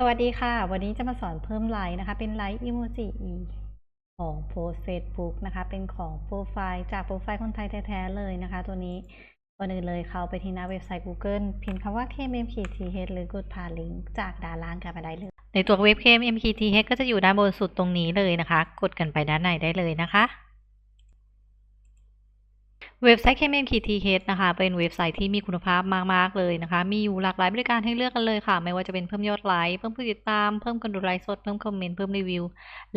สวัสดีค่ะ วันนี้จะมาสอนเพิ่มไลค์นะคะ เป็นไลค์อีโมจิของโพสเฟซบุ๊กนะคะ เป็นของโปรไฟล์จากโปรไฟล์คนไทยแท้ๆเลยนะคะ ตัวนี้ก่อนอื่นเลยเข้าไปที่หน้าเว็บไซต์ Google พิมพ์คำว่า KMMKTH หรือกดผ่านลิงก์จากด้านล่างกันไปได้เลย ในตัวเว็บ KMMKTH ก็จะอยู่ด้านบนสุดตรงนี้เลยนะคะ กดกันไปด้านในได้เลยนะคะ เว็บไซต์ KMMKTH นะคะ เป็นเว็บไซต์ที่มีคุณภาพมาก ๆ เลยนะคะ มีอยู่หลากหลายบริการให้เลือกกันเลยค่ะ ไม่ว่าจะเป็นเพิ่มยอดไลค์ เพิ่มผู้ติดตาม เพิ่มคนดูไลฟ์สด เพิ่มคอมเมนต์ เพิ่มรีวิว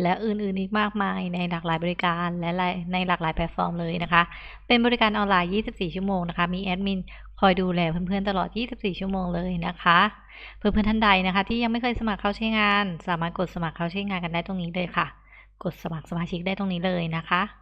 และอื่น ๆ อีกมากมายในหลากหลายบริการและในหลากหลายแพลตฟอร์มเลยนะคะ เป็นบริการออนไลน์ 24 ชั่วโมงนะคะ มีแอดมินคอยดูแลเพื่อน ๆ ตลอด 24 ชั่วโมงเลยนะคะ เพื่อน ๆ ท่านใดนะคะ ที่ยังไม่เคยสมัครเข้าใช้งาน สามารถกดสมัครเข้าใช้งานกันได้ตรงนี้เลยค่ะ กดสมัครสมาชิกได้ตรงนี้เลยนะคะ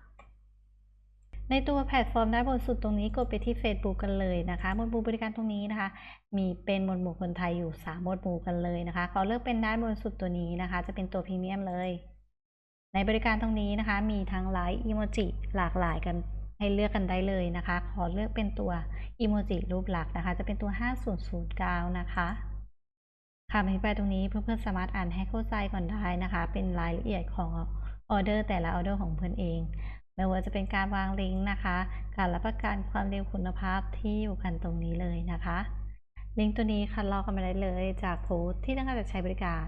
ในตัวแพลตฟอร์มด้านบนสุดตรงนี้กดไปที่ Facebook กันเลยนะคะ หมวดหมู่บริการตรงนี้นะคะ มีเป็นหมวดหมู่คนไทยอยู่ 3 หมวดหมู่กันเลยนะคะ ขอเลือกเป็นด้านบนสุดตัวนี้นะคะ จะเป็นตัวพรีเมียมเลย ในบริการตรงนี้นะคะ มีทั้งไลค์อีโมจิหลากหลายกันให้เลือกกันได้เลยนะคะ ขอเลือกเป็นตัวอีโมจิรูปหลักนะคะ จะเป็นตัว 5009 นะคะคำอธิบายตรงนี้เพื่อนๆสามารถอ่านให้เข้าใจก่อนได้นะคะ เป็นรายละเอียดของออเดอร์แต่ละออเดอร์ของเพื่อนเอง ไม่ว่าจะเป็นการวางลิงก์นะคะ การรับประกันความเร็วคุณภาพที่อยู่กันตรงนี้เลยนะคะ ลิงก์ตัวนี้คัดลอกกันมาได้เลยจากโพสที่ต้องการจะใช้บริการ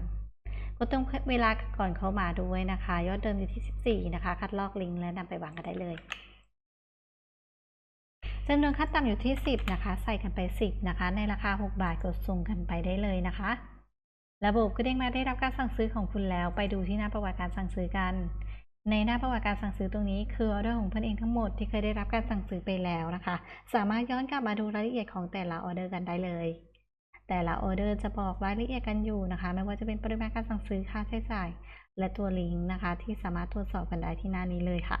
กดตรงเวลาก่อนเข้ามาด้วยนะคะ ยอดเดิมอยู่ที่ 14 นะคะ คัดลอกลิงก์และนำไปวางกันได้เลยจำนวนขั้นต่ำอยู่ที่ 10 นะคะ ใส่กันไป 10 นะคะ ในราคา 6 บาทกดส่งกันไปได้เลยนะคะ ระบบก็เด้งมาได้รับการสั่งซื้อของคุณแล้ว ไปดูที่หน้าประวัติการสั่งซื้อกัน ในหน้าประวัติการสั่งซื้อตรงนี้คือออเดอร์ของเพื่อนเองทั้งหมดที่เคยได้รับการสั่งซื้อไปแล้วนะคะ สามารถย้อนกลับมาดูรายละเอียดของแต่ละออเดอร์กันได้เลย แต่ละออเดอร์จะบอกรายละเอียดกันอยู่นะคะ ไม่ว่าจะเป็นปริมาณการสั่งซื้อค่าใช้จ่าย และตัวลิงก์นะคะ ที่สามารถตรวจสอบกันได้ที่หน้านี้เลยค่ะ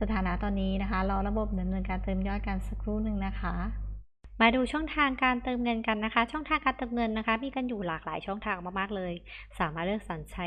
สถานะตอนนี้นะคะรอระบบดำเนินการเติมยอดกันสักครู่หนึ่งนะคะมาดูช่องทางการเติมเงินกันนะคะ ช่องทางการเติมเงินนะคะ มีกันอยู่หลากหลายช่องทางมากๆเลย สามารถเลือกสรรใช้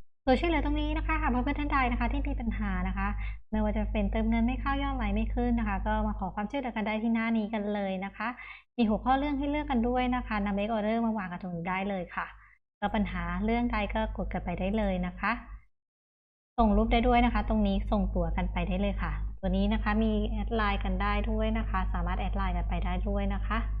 ตัวช่วยเหลือตรงนี้นะคะหากเพื่อนๆท่านใดนะคะ ที่มีปัญหานะคะ ไม่ว่าจะเป็นเติมเงินไม่เข้ายอดไหลไม่ขึ้นนะคะ ก็มาขอความช่วยเหลือกันได้ที่หน้านี้กันเลยนะคะ มีหัวข้อเรื่องให้เลือกกันด้วยนะคะนำเมคออเดอร์มาวางกันตรงได้เลยค่ะก็ปัญหาเรื่องใดก็กดกันไปได้เลยนะคะ ส่งรูปได้ด้วยนะคะ ตรงนี้ส่งตัวกันไปได้เลยค่ะ ตัวนี้นะคะมีแอดไลน์กันได้ด้วยนะคะ สามารถแอดไลน์กันไปได้ด้วยนะคะ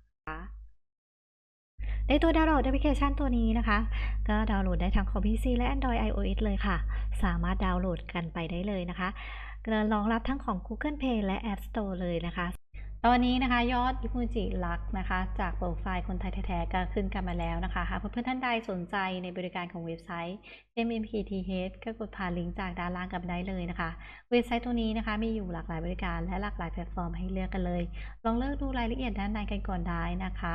ในตัวดาวน์โหลดแอปพลิเคชันตัวนี้นะคะ ก็ดาวน์โหลดได้ทั้งของ PC และ Android iOS เลยค่ะ สามารถดาวน์โหลดกันไปได้เลยนะคะรองรับทั้งของ Google Play และ App Store เลยนะคะ ตอนนี้นะคะยอดอิมูจิลักนะคะ จากโปรไฟล์คนไทยแท้ๆก็ขึ้นกันมาแล้วนะคะหากเพื่อนๆท่านใดสนใจในบริการของเว็บไซต์ MMPTH ก็กดผ่านลิงก์จากด้านล่างกันได้เลยนะคะ เว็บไซต์ตัวนี้นะคะมีอยู่หลากหลายบริการและหลากหลายแพลตฟอร์มให้เลือกกันเลย ลองเลือกดูรายละเอียดด้านในกันก่อนได้นะคะ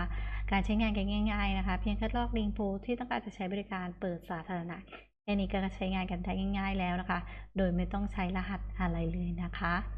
การใช้งานกันง่ายๆนะคะ เพียงแค่ลอกลิงก์โพสที่ต้องการจะใช้บริการเปิดสาธารณะแค่นี้ก็ใช้งานกันได้ง่าย ๆ แล้วนะคะ โดยไม่ต้องใช้รหัสอะไรเลยนะคะ